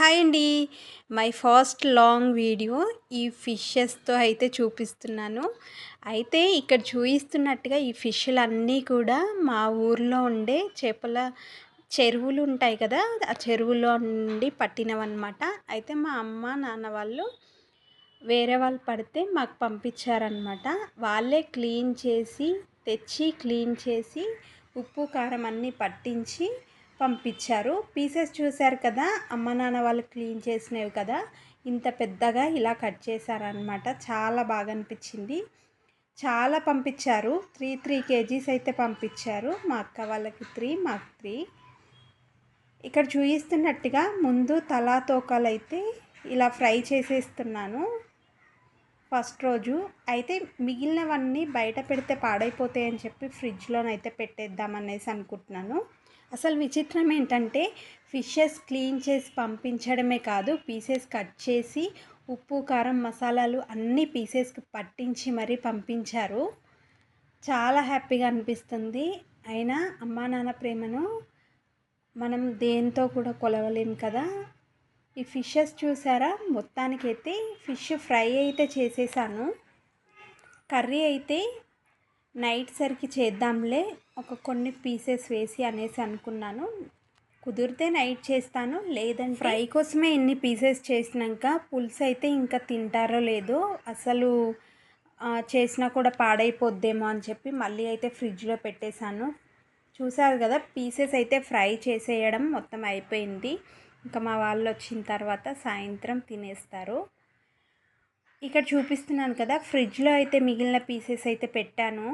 Hi అండి. My first long video ఈ ఫిషెస్తో అయితే చూపిస్తున్నాను. అయితే ఇక్కడ చూపిస్తున్నట్టుగా ఈ ఫిష్లు అన్నీ కూడా మా ఊర్లో ఉండే చేపల చెరువులు ఉంటాయి కదా ఆ చెరువులో నుండి పట్టినవన్నమాట. అయితే మా అమ్మ నాన్న వాళ్ళు వేరే వాళ్ళు పడితే మాకు పంపించారనమాట వాళ్ళే క్లీన్ చేసి తెచ్చి క్లీన్ చేసి ఉప్పు కారం అన్నీ పట్టించి పంపించారు. పీసెస్ చూశారు కదా అమ్మ నాన్న వాళ్ళు క్లీన్ చేసినవి కదా ఇంత పెద్దగా ఇలా కట్ చేశారనమాట చాలా బాగా అనిపించింది. చాలా పంపించారు. త్రీ త్రీ కేజీస్ అయితే పంపించారు. మా అక్క వాళ్ళకి త్రీ మాకు త్రీ. ఇక్కడ చూపిస్తున్నట్టుగా ముందు తలా తోకలు అయితే ఇలా ఫ్రై చేసేస్తున్నాను. ఫస్ట్ రోజు అయితే మిగిలినవన్నీ బయట పెడితే పాడైపోతాయని చెప్పి ఫ్రిడ్జ్లోనైతే పెట్టేద్దామనేసి అనుకుంటున్నాను. అసలు విచిత్రం ఏంటంటే ఫిషెస్ క్లీన్ చేసి పంపించడమే కాదు పీసెస్ కట్ చేసి ఉప్పు కారం మసాలాలు అన్ని పీసెస్కి పట్టించి మరీ పంపించారు. చాలా హ్యాపీగా అనిపిస్తుంది. అయినా అమ్మా నాన్న ప్రేమను మనం దేంతో కూడా కొలవలేం కదా. ఈ ఫిషెస్ చూసారా? మొత్తానికైతే ఫిష్ ఫ్రై అయితే చేసేసాను. కర్రీ అయితే నైట్ సరికి చేద్దాంలే ఒక కొన్ని పీసెస్ వేసి అనేసి అనుకున్నాను. కుదిరితే నైట్ చేస్తాను లేదంటే ఫ్రై కోసమే ఇన్ని పీసెస్ చేసినాక పులుసు అయితే ఇంకా తింటారో లేదో అసలు చేసినా కూడా పాడైపోద్దేమో అని చెప్పి మళ్ళీ అయితే ఫ్రిడ్జ్లో పెట్టేశాను. చూసారు కదా పీసెస్ అయితే ఫ్రై చేసేయడం మొత్తం అయిపోయింది. ఇంకా మా వాళ్ళు వచ్చిన తర్వాత సాయంత్రం తినేస్తారు. ఇక్కడ చూపిస్తున్నాను కదా ఫ్రిడ్జ్లో అయితే మిగిలిన పీసెస్ అయితే పెట్టాను.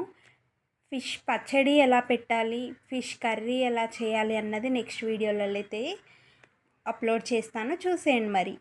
ఫిష్ పచ్చడి ఎలా పెట్టాలి ఫిష్ కర్రీ ఎలా చేయాలి అన్నది నెక్స్ట్ వీడియోలలో అయితే అప్లోడ్ చేస్తాను. చూసేయండి మరి.